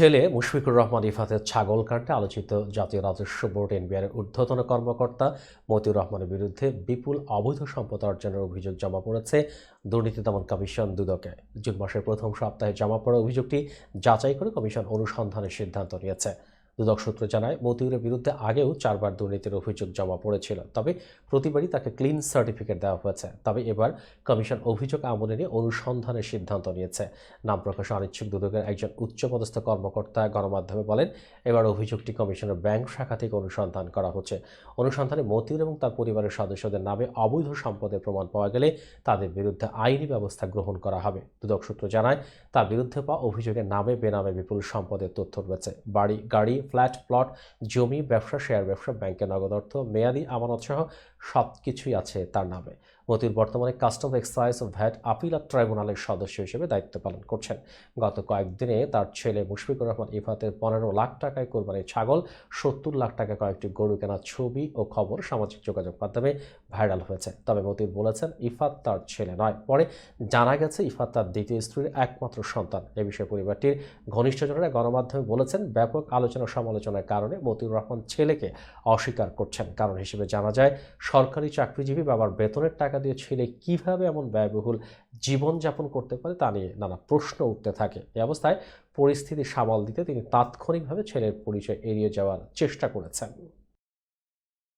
ছেলে মুশফিকুর রহমান ইফাতের ছাগল কাণ্ডে আলোচিত জাতীয় রাজস্ব বোর্ড এনবিআর ঊর্ধ্বতন কর্মকর্তা মতিউর রহমানের বিরুদ্ধে বিপুল অবৈধ সম্পদ অর্জনের অভিযোগ জমা পড়েছে দুর্নীতি দমন কমিশন দুদকে। জুন মাসের প্রথম সপ্তাহে জমা পড়া অভিযোগটি যাচাই করে কমিশন অনুসন্ধানের সিদ্ধান্ত নিয়েছে। দুদক সূত্র জানায়, মতিউরের বিরুদ্ধে আগেও চারবার দুর্নীতির অভিযোগ জমা পড়েছিল, তবে প্রতিবারই তাকে ক্লিন সার্টিফিকেট দেওয়া হয়েছে। তবে এবার কমিশন অভিযোগ আমলে নিয়ে অনুসন্ধানের সিদ্ধান্ত নিয়েছে। নাম প্রকাশে অনিচ্ছুক দুদকের একজন উচ্চপদস্থ কর্মকর্তা গণমাধ্যমে বলেন, এবার অভিযোগটি কমিশনের ব্যাংক শাখা থেকে অনুসন্ধান করা হচ্ছে। অনুসন্ধানে মতিউর এবং তার পরিবারের সদস্যদের নামে অবৈধ সম্পদের প্রমাণ পাওয়া গেলে তাদের বিরুদ্ধে আইনি ব্যবস্থা গ্রহণ করা হবে। দুদক সূত্র জানায়, তার বিরুদ্ধে পাওয়া অভিযোগের নামে বেনামে বিপুল সম্পদের তথ্য রয়েছে। বাড়ি, গাড়ি ফ্ল্যাট, প্লট, জমি, ব্যবসা, শেয়ার ব্যবসা ব্যাংকে নগদ অর্থ, মেয়াদি আমানত সহ সব কিছুই আছে তার নামে। মতিউর বর্তমানে কাস্টম এক্সাইজ ও ভ্যাট আপিলাত ট্রাইব্যুনালের সদস্য হিসেবে দায়িত্ব পালন করছেন। গত কয়েকদিনে তার ছেলে মুশফিকুর রহমান ইফাতের পনেরো লাখ টাকায় কোরবানির ছাগল, সত্তর লাখ টাকা কয়েকটি গরু কেনার ছবি ও খবর সামাজিক যোগাযোগ মাধ্যমে ভাইরাল হয়েছে। তবে মতিউর বলেছেন, ইফাত তার ছেলে নয়। পরে জানা গেছে, ইফাত তার দ্বিতীয় স্ত্রীর একমাত্র সন্তান। এ বিষয়ে পরিবারটির ঘনিষ্ঠজনেরা গণমাধ্যমে বলেছেন, ব্যাপক আলোচনা সমালোচনার কারণে মতিউর রহমান ছেলেকে অস্বীকার করছেন। কারণ হিসেবে জানা যায়, সরকারি চাকরিজীবী বাবার বেতনের টাকা দিয়ে ছেলে কীভাবে এমন ব্যয়বহুল জীবনযাপন করতে পারে তা নিয়ে নানা প্রশ্ন উঠতে থাকে। এ অবস্থায় পরিস্থিতি সামাল দিতে তিনি তাৎক্ষণিকভাবে ছেলের পরিচয় এড়িয়ে যাওয়ার চেষ্টা করেছেন।